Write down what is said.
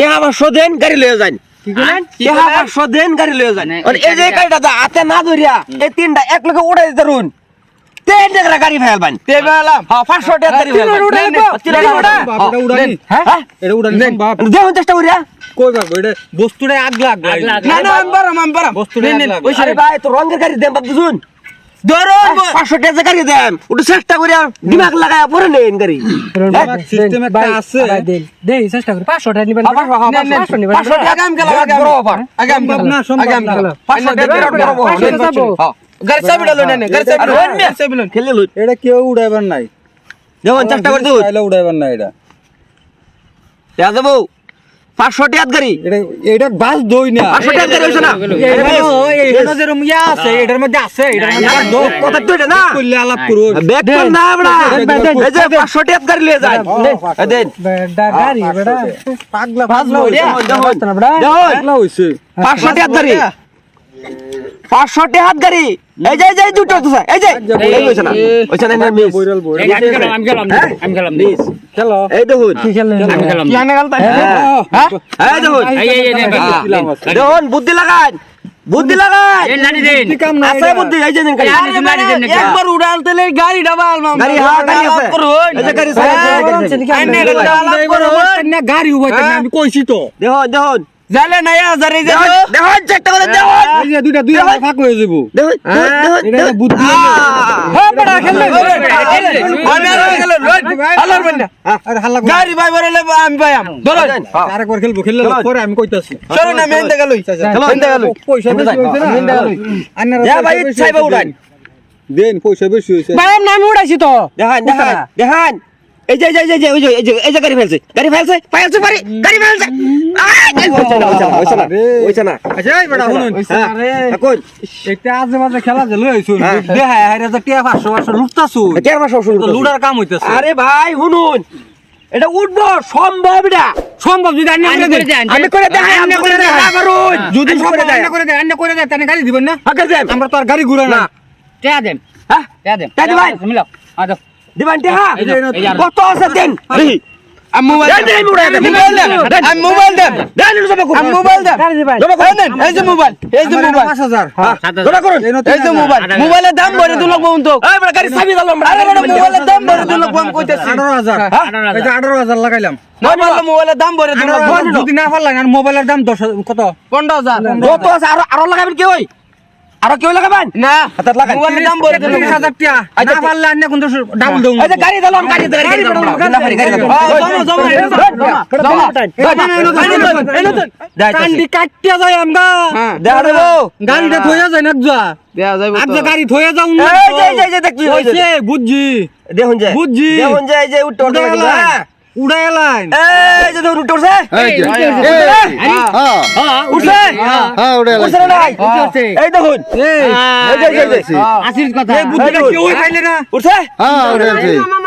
টেহা পাঁচশো দেন গাড়ি লয়ে যান টেহা পাঁচশো দেন গাড়ি লয়ে যান মানে আর এই যে গাড়িটা হাতে না ধরিয়া এই তিনটা এক লগে উড়াই দিতে রুন তিন টাকা গাড়ি ফেলবেন তে বেলাম হ্যাঁ পাঁচশো টাকা গাড়ি ফেলবেন উড়াই উড়াই। উড়াই। এটা উড়ানি। হ্যাঁ এটা দেখুন চেষ্টা করিয়া কই বাপ, এটা বস্তুটাই আগলা আগলা। আগলা আগলা। না, না, আমি পারাম, আমি পারাম। বস্তুটাই আগলা আগলা। ভাই তো রঙের গাড়ি দেন বাপ দুজন ধরুন পাঁচশো টাকা গাড়ি দেন ওটা চেষ্টা করিয়া দিমাগ লাগায় পরে নেন গাড়ি আমার একটা আছে। দেই চেষ্টা করি পাঁচশো টাকা নিবেন পাঁচশো, নেন, নেন, পাঁচশো। পাঁচশো নিবেন পাঁচশো টাকা আগাম গেলাম, বিরাট বড় offer। আগে আমি গেলাম, আগে আমি গেলাম। পাঁচশো টাকা বড় offer। পাঁচশো টাকা যাব। গাড়ি চাবিটা লই নেন গাড়ি চাবিটা আরে, নেন। চাবি লই খেলে লুট এটা কেউ উড়াইবার নাই চেষ্টা করে উড়াইবার এটা দেবো পাঁচশো টাকা গাড়ি এটা এটা বাস দই না। পাঁচশো টাকা গাড়ি হয়েছে না? এখানেও যেরকম ইয়া আছে এটার মধ্যে আছে এটার মধ্যে কথা তো এটা না। করলে আলাপ করুন ব্যাগ কর না আমরা। এই যে পাঁচশো টাকা গাড়ি লিয়ে যায় দেন। গাড়ি বেটা। পাগলা ভাজলো পাঁচশো গাড়ি পাঁচশো টাকা গাড়ি এই যে এই দুটো এই যে এই হয়েছে না না মিস বইরাল বইরাল আমি গেলাম আমি গেলাম মিস খেলো এই দেখুন কি খেললেন আমি গেলাম কি আনে গেলতা হ্যাঁ এই দেখুন এই এই এই হ্যাঁ। দিলাম আছে। দেখুন বুদ্ধি লাগান বুদ্ধি লাগান এই লানি দেন কাম না আছে বুদ্ধি এই যে দেন গাড়ি দেন একবার উড়াল তেলে গাড়ি ডাবাল মাম গাড়ি হ্যাঁ গাড়ি আছে এই যে গাড়ি আছে, গাড়ি আছে। আইনে এটা আলাপ করুন না গাড়ি উবাইতে আমি কইছি তো দেখুন দেখুন জালে নাই হাজার যে দেখুন চেষ্টা করে দেখুন এই যে দুইটা দুইটা দেখুন। ফাঁক হয়ে যাব দেখুন এটা বুদ্ধি আহ! হ্যাঁ বেটা খেললেন আমি আর হয়ে গেল হালার বন্ধা আরে হাল্লা গাড়ি ভাই বলে আমি ভাই আম। ধরো হ্যাঁ। আরেকবার খেলব খেললে পরে আমি কইতাছি। চলো না মেন দেখা লই। খেলো। মেন দেখা লই। পয়সা বেশি হইছে না? মেন দেখা লই। যা ভাই, চাইবা উড়ান। দেন পয়সা বেশি হইছে ভাই আমি নামে উড়াইছি তো। দেখান দেখান দেখান। এই যে এই যে এই যে এই যে এই যে এই যে গাড়ি ফেলছে গাড়ি ফেলছে ফেলছে পারি গাড়ি ফেলছে। না না না আচ্ছা হ্যাঁ, হ্যাঁ। দেখা হাইরা যে টিয়া 500 500 লুটতাছু কেন মাস শুরু করছি? লুডার কাম হইতাছে। আরে ভাই শুনুন। এটা উঠবো সম্ভব এটা সম্ভব যদি আন্না করে দেন আমি করে দেখাই আমি করে দেখাই পারুন যদি করে দেখাই আন্না করে দেন আন্না করে দেন তাহলে গাড়ি দিবেন না? দেন। আমরা তো আর গাড়ি ঘুরে না। টেয়া দেন। হ্যাঁ। টেয়া দেন। টেয়া দিবেন? মিলাও। আ দাও দিবেন টেহা। কত আছে দেন? মোবাইল দেন, উড়াই দেন। মোবাইল দেন। দেন। আমি মোবাইল দেন। মোবাইল দেন। গাড়ি দিবেন জমা করুন। দেন এই যে মোবাইল এই যে মোবাইল। 5000 হ্যাঁ, জমা করুন। এই যে মোবাইল। মোবাইলের দাম বলে দিল বন্ধু। তো এই বড় গাড়ি চাবি দাও আমরা। আরে বড় মোবাইলের দাম বলে দিল কোন কইতেছি। 18000 হ্যাঁ? এই যে 18000 লাগাইলাম। মোবাইলের দাম বলে দিল 18000 যদি না পারলেন মোবাইলের দাম 10000 কত? পনেরো হাজার। যত আছে আরও আরও লাগাবেন কি ওই? আরও কেউ লাগাবেন? না। হাতাত লাগান। মোবাইলের দাম বলে দিল 30000 টিয়া আচ্ছা, না পারলে আন্না কোন ডাবল এই গাড়ি দিলাম গাড়ি গাড়ি গাড়ি দিলাম না গাড়ি দিলাম জমা জমা জমা কান্দি কাটিয়া যায় আমগা দেখা দেবো গাড়িটা থইয়া যায় না যা দেয়া যাইব আজ গাড়ি থইয়া যাও না। এই যে এই যে, এই যে দেখছি ওই যে। হইছে বুঝছি। দেখুন যে বুঝছি। দেখুন যে এই যে উঠতে হ্যাঁ। উড়াই লাইন এই যে ধরুন উঠছে এই উঠছে? হ্যাঁ উঠছে হ্যাঁ উঠছে? এই দেখুন এই যে আসির কথা এই বুদ্ধিটা। কেউ খাইলে না উঠছে হ্যাঁ উড়ে মামা